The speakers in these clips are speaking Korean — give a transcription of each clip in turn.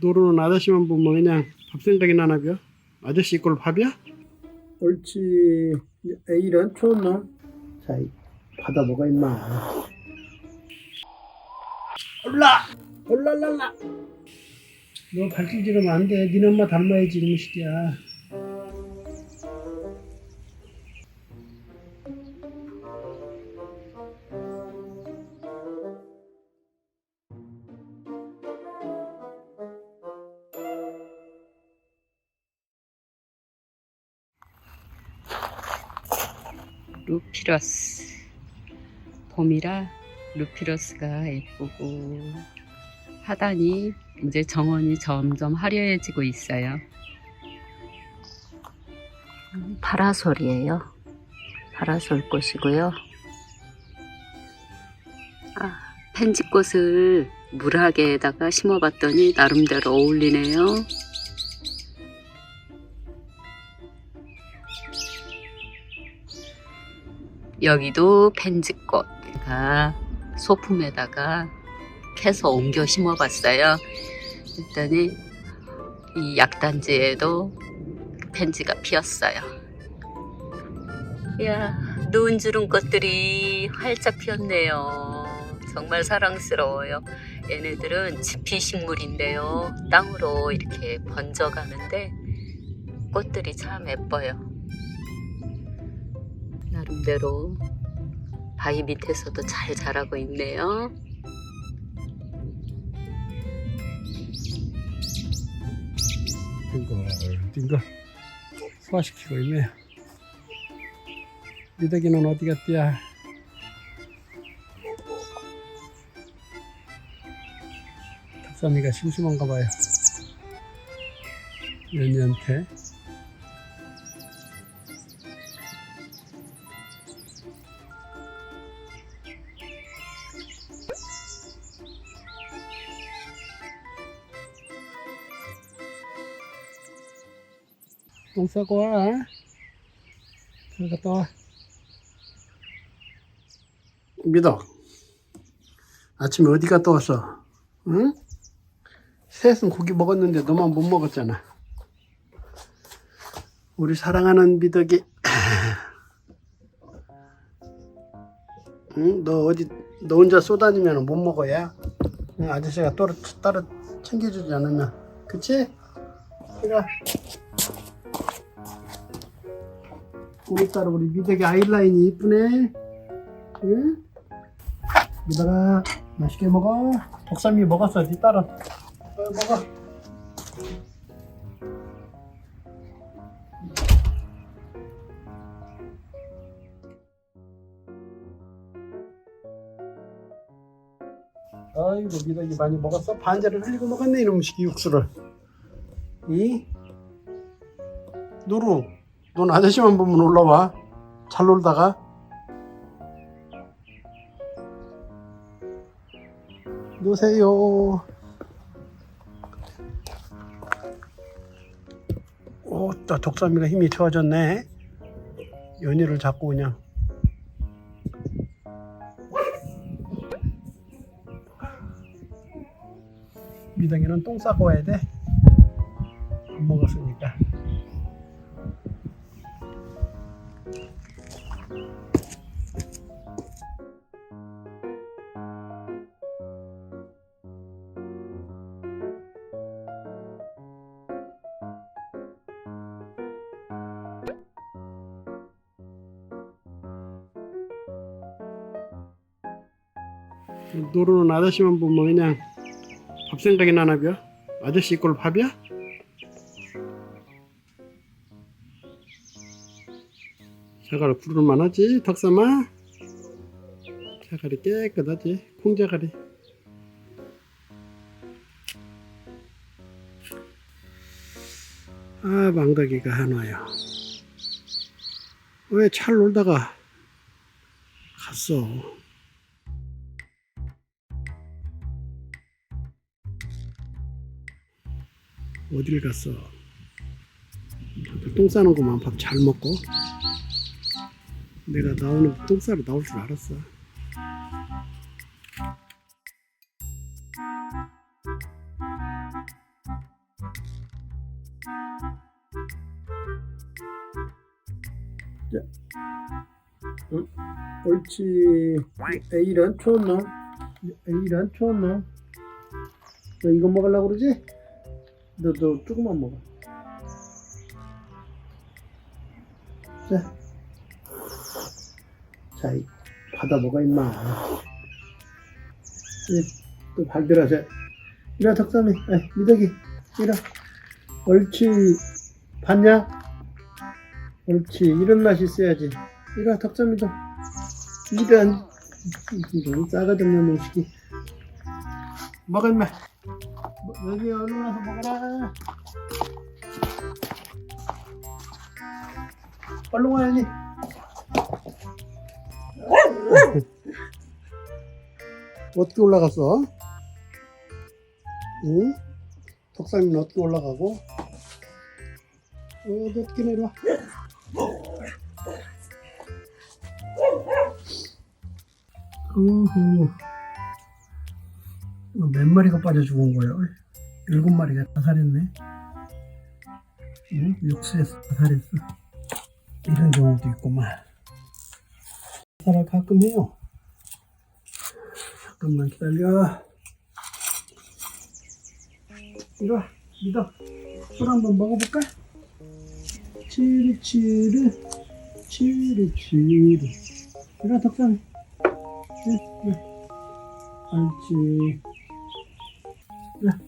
노르는 아저씨만 보면 그냥 밥 생각이 나나 벼? 아저씨 이꼴 밥이야? 옳지 에이런 추운 날 자, 이 받아 먹어 임마 올라! 올라라라 너 발길 지르면 안 돼 니네 엄마 닮아야지 이놈의 새끼야 루피러스 봄이라 루피러스가 예쁘고 하단이 이제 정원이 점점 화려해지고 있어요. 음, 파라솔이에요. 파라솔 꽃이고요. 아, 펜지꽃을 물하게에다가 심어봤더니 나름대로 어울리네요. 여기도 펜지꽃가 소품에다가 캐서 옮겨 심어봤어요. 일단은 이 약단지에도 펜지가 피었어요. 이야, 노은 주름 꽃들이 활짝 피었네요. 정말 사랑스러워요. 얘네들은 지피식물인데요. 땅으로 이렇게 번져가는데 꽃들이 참 예뻐요. 나름대로 바위 밑에서도 잘 자라고 있네요. 딩걸 소화시키고 있네. 미덕이는 어디 갔디야? 닭삼이가 심심한가 봐요. 연이한테 똥 싸고 와. 잘 갔다 와. 미덕. 아침에 어디 갔다 왔어? 응? 셋은 고기 먹었는데 너만 못 먹었잖아. 우리 사랑하는 미덕이. 응? 너 어디, 너 혼자 쏘다니면 못 먹어야. 응, 아저씨가 따로, 따로 챙겨주지 않으면. 그치? 그래. 우리 딸 우리 미덕이 아이라인이 이쁘네. 응? 미덕아 맛있게 먹어. 독삼이 먹었어. 네 딸은. 어, 먹어. 아이고 미덕이 많이 먹었어. 반자를 흘리고 먹었네 이놈 식이 육수를. 이? 누루. 넌 아저씨만 보면 올라와. 잘 놀다가. 노세요. 오, 또 독삼이가 힘이 좋아졌네. 연희를 잡고 그냥. 미덕이는 똥 싸고 와야 돼. 노르는 아저씨만 보면 그냥 밥 생각이 나나 벼? 아저씨 이꼴 밥이야? 자갈을 부를 만하지 덕삼아 자갈이 깨끗하지 콩자갈이 아 망덕이가 한와요 왜 잘 놀다가 갔어 어딜 갔어? 똥 싸는구만 밥 잘 먹고 내가 나오는 똥 싸러 나올 줄 알았어 자, 응? 옳지. A란 좋은 놈. A란 좋은 놈. 너 이거 먹으려고 그러지? 너도 조금만 먹어. 자. 자, 이 받아 먹어, 임마. 또 발들어서. 이리 덕삼이. 아이, 미덕이. 이리 옳지. 봤냐? 옳지. 이런 맛이 있어야지. 이리 덕삼이도. 이런. 이런 싸가지 없는 놈식이. 먹어, 임마. 뭐, 여기 얼른 와서 먹어라. 얼른 와야지. 어떻게 올라갔어? 응? 덕삼이는 어떻게 올라가고? 어, 너 어떻게 내려와? 우후. 몇 마리가 빠져 죽은 거예요? 일곱 마리가 자살했네. 응? 육수에서 자살했어. 이런 경우도 있구만. 자살 가끔 해요. 잠깐만 기다려. 이리 와, 믿어. 술 한번 먹어볼까? 치르치르, 치르치르. 와, 덕산이. 응, 응. 옳지. 자,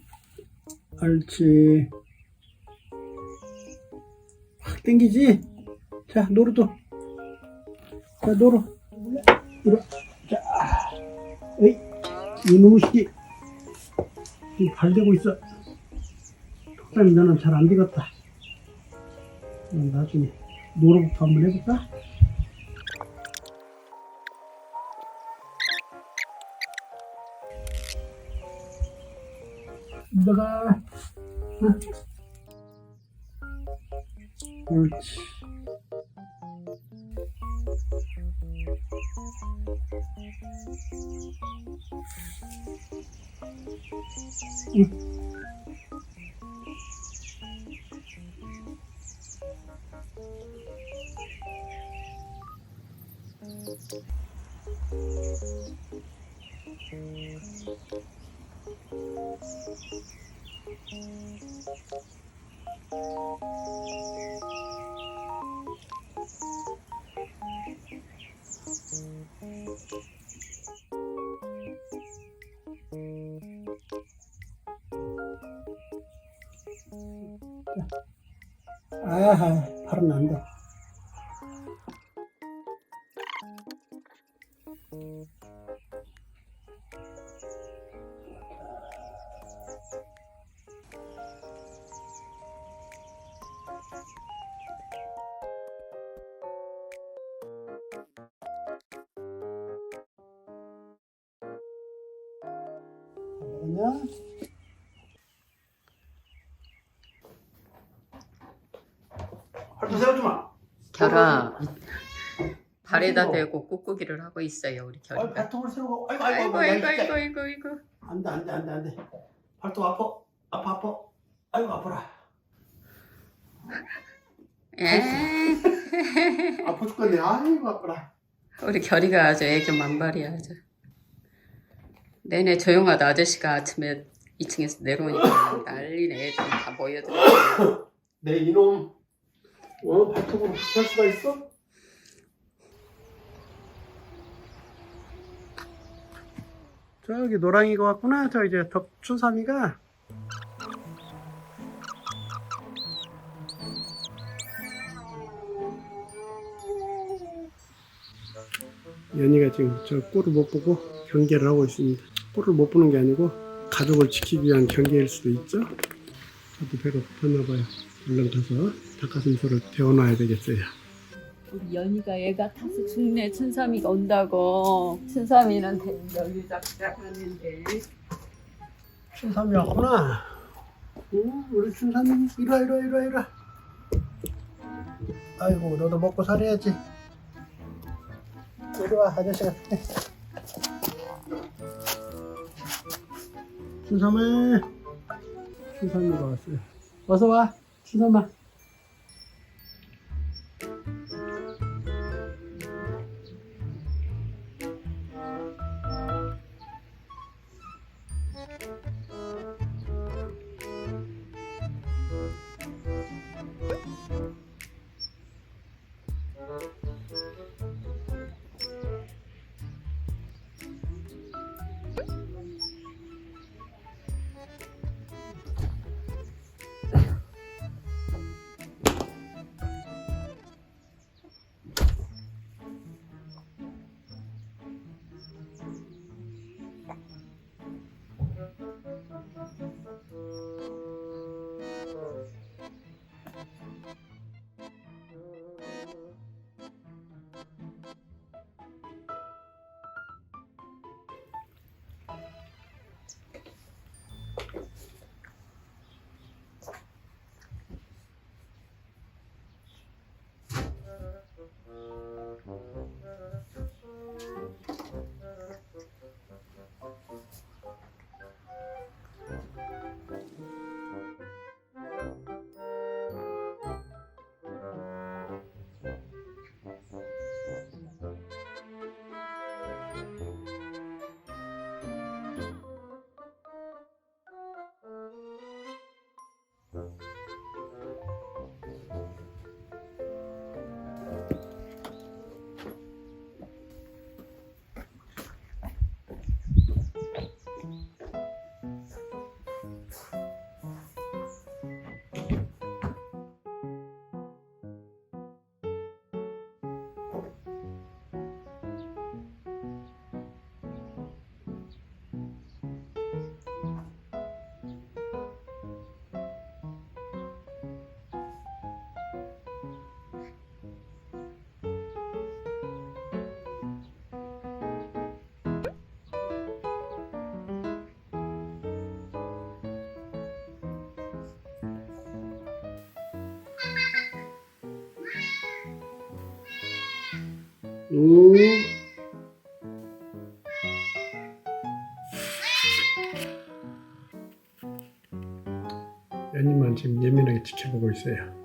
옳지. 확 땡기지? 자, 노루도. 자, 노루. 이리 와. 자, 에이, 이놈의 새끼. 이 발대고 있어. 턱담이 나는 잘 안 되겠다. 어, 나중에 노루부터 한번 해볼까? 응. 옳지 응. 아하 팔은 난다 팔도 세우지 마. 결아 발에다 대고 꾹꾹이를 하고 있어요 우리 아이 결이가. 발톱을 세우고. 아이고 아이고 아이고 아이고 아이고. 아이고 아이고 아이고. 안돼 안돼 안돼 안돼. 발톱 아파 아파 아파. 아이고 아파라. 에 아파 죽겠네. 아이고 아파라. 우리 결이가 아주 애교 만발이야 아주. 내내 조용하다 아저씨가 아침에 2층에서 내려오니까 난리네 애들 다 모여들어. 내 이놈. 어 발톱으로 할 수가 있어? 저기 노랑이가 왔구나. 저 이제 덕춘삼이가. 연희가 지금 저 꼴을 못 보고 경계를 하고 있습니다. 꼴을 못 보는 게 아니고 가족을 지키기 위한 경계일 수도 있죠. 저도 배가 고팠나 봐요. 얼른 가서 닭가슴살을 데워놔야 되겠어요. 우리 연희가 애가 타서 죽네 춘삼이가 온다고. 춘삼이는 여기 작작 하는데. 춘삼이 왔구나. 응, 우리 춘삼이 이리 와, 이리 와, 이리 와, 이리 와. 아이고, 너도 먹고 살아야지. 이리 와, 아저씨가. 해. 춘삼아. 춘삼이가 왔어요. 어서 와. 준엄아. Mm-hmm. 음. 연님만 지금 예민하게 지켜보고 있어요.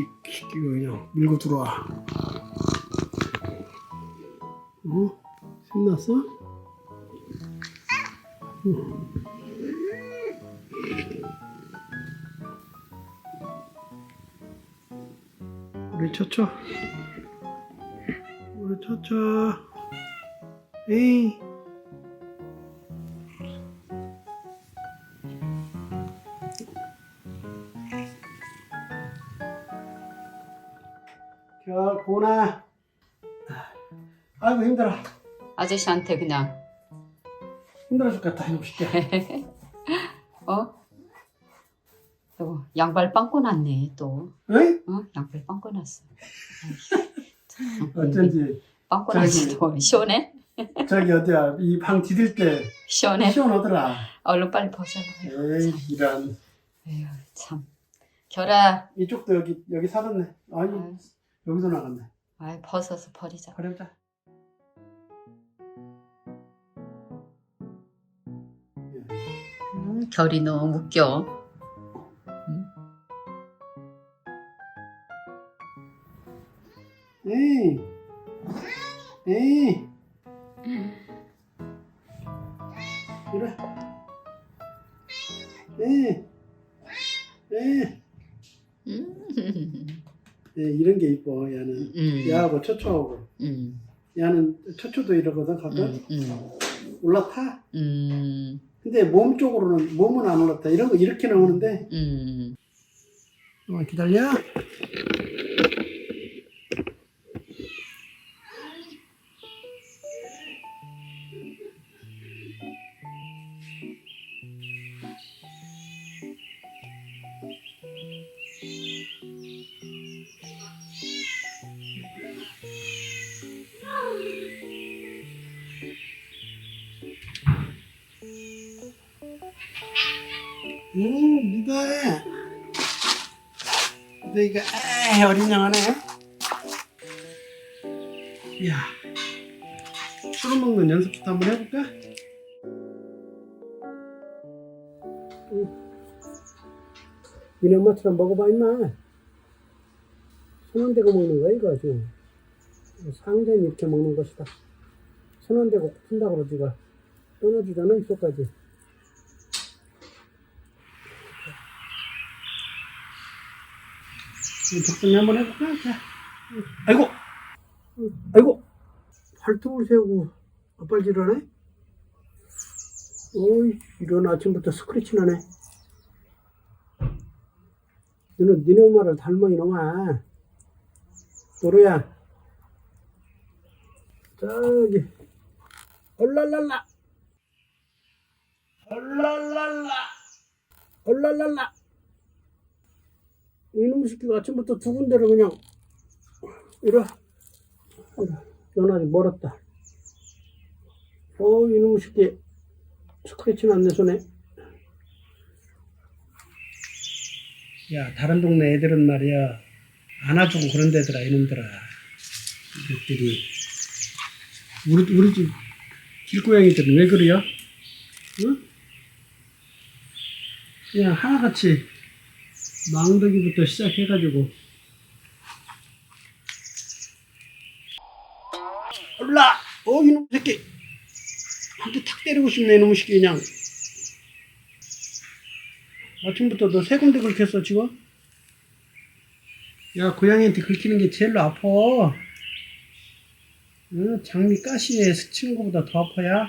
이게 그냥 밀고 들어와. 어? 신났어? 우리 처처 우리 처처 에이 저 고나 아이고 힘들어 아저씨한테 그냥 힘들어 죽겠다 이놈 시켜 어? 또 양발 빵꾸 났네 또. 응? 어? 양발 빵꾸 났어. 어쩐지 빵꾸 났어. 또. 시원해? 저기 어디야 이 방 디딜 때 시원해? 시원하더라 얼른 빨리 벗어라. 에이 이런 에휴 참. 결아. 이쪽도 여기 여기 살았네 아니 아유, 여기도 나갔네 아이 벗어서 버리자. 버려자 음, 결이 너무 웃겨. 처초하고 음. 얘는 처초도 이러거든 가끔 음. 음. 올라타 음. 근데 몸 쪽으로는 몸은 안 올랐다. 이런 거 이렇게 나오는데 음. 잠깐만 기다려. 음, 니가 근데 이거 에이 어린 양하네. 이야 술을 먹는 연습부터 한번 해볼까? 응. 니네 엄마처럼 먹어봐 임마. 손안 대고 먹는 거야 이거 지금 상전이 이렇게 먹는 것이다. 손안 대고 푼다고 그러지 이거. 끊어주잖아 입속까지 적당히 한번 해볼까? 자. 아이고! 아이고! 팔뚝을 세우고 앞발질하네? 어이, 이런 아침부터 스크래치 나네. 너는 니네 엄마를 닮아, 이놈아. 도로야. 저기. 얼랄랄라. 얼랄랄라. 얼랄랄라. 이놈 새끼가 아침부터 두 군데를 그냥 이래. 넌 아직 멀었다. 어 이놈 새끼. 스크래치 났네 손에. 야 다른 동네 애들은 말이야. 안아주고 그런 데더라 이놈들아. 이것들이. 우리 우리 집 길고양이들은 왜 그래요? 응? 그냥 하나같이 망더기부터 시작해가지고 올라! 어 이놈 새끼 한 대 탁 때리고 싶네 이놈 새끼 그냥 아침부터 너 세 군데 긁혔어 지금? 야 고양이한테 긁히는 게 제일로 아파 응? 장미 가시에 스치는 것보다 더 아파야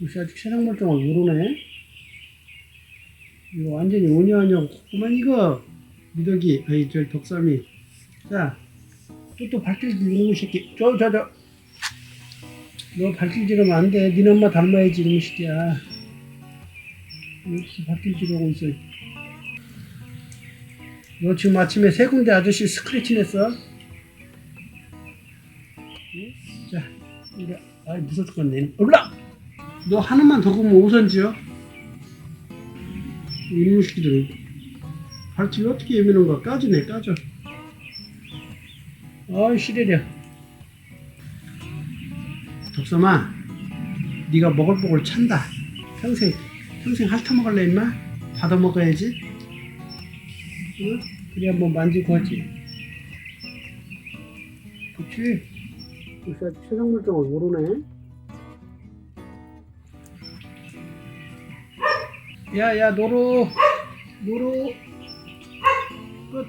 혹시 아직 세상 물정을 모르네 이거 완전히 오냐오냐 그만 이거. 미덕이 아니 저 덕삼이. 자또 또 발길질 이놈의 새끼. 저 저 저. 너 발길질 하면 안돼. 니네 엄마 닮아야지 이놈의 새끼야. 여기서 발길질 하고 있어. 너 지금 아침에 세 군데 아저씨 스크래치 냈어? 응? 자 이래 아이 무서워 죽겠네. 올라! 너 하나만 더 보면 우선 지어 이놈 새끼들은 발치기 어떻게 예민한가 까지네 까져. 아이 시래려 덕삼아 네가 먹을 복을 찬다. 평생 평생 핥아 먹을래 임마? 받아 먹어야지. 응? 그래야 뭐 만지고 하지. 그치? 아직 세상물정을 모르네 야야 노루 노루 끝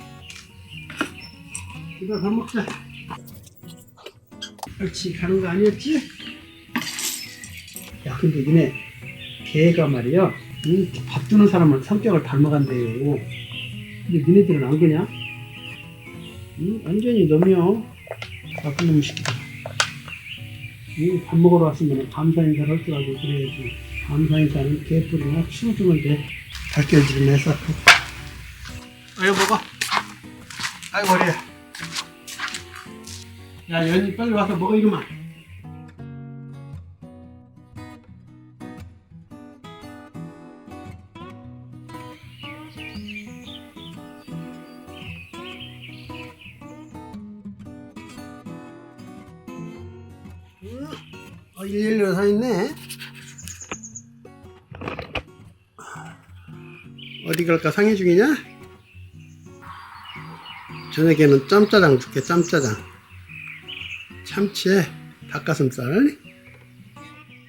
이거 밥 먹자 그렇지 가는 거 아니었지? 야 근데 니네 개가 말이야 응? 밥 주는 사람은 성격을 닮아간대요 근데 니네들은 안 그냐? 응? 완전히 너며 나쁜 놈 시키다 응? 밥 먹으러 왔으면 감사 인사를 할 줄 알고 그래야지 인사는 개뿔이나 치워주면 돼. 발길질을 해서 아유 먹어. 아유 머리야 야 연이 빨리 와서 먹어 이놈아 갈까 상해 중이냐? 저녁에는 짬짜장 줄게, 짬짜장. 참치에 닭가슴살.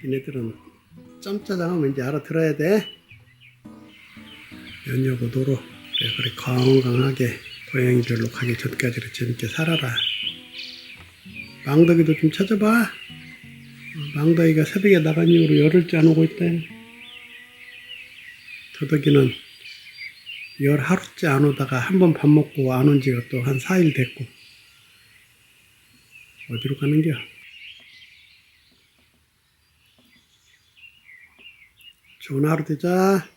얘네들은 짬짜장 하면 이제 알아들어야 돼. 연여고 도로. 그래, 그래, 건강하게 고양이별로 가기 전까지는 재밌게 살아라. 망덕이도 좀 찾아봐. 망다이가 새벽에 나간 이후로 열흘째 안 오고 있다. 더덕이는 열 하루째 안 오다가 한 번 밥 먹고 안 온 지가 또 한 4일 됐고. 어디로 가는겨? 좋은 하루 되자.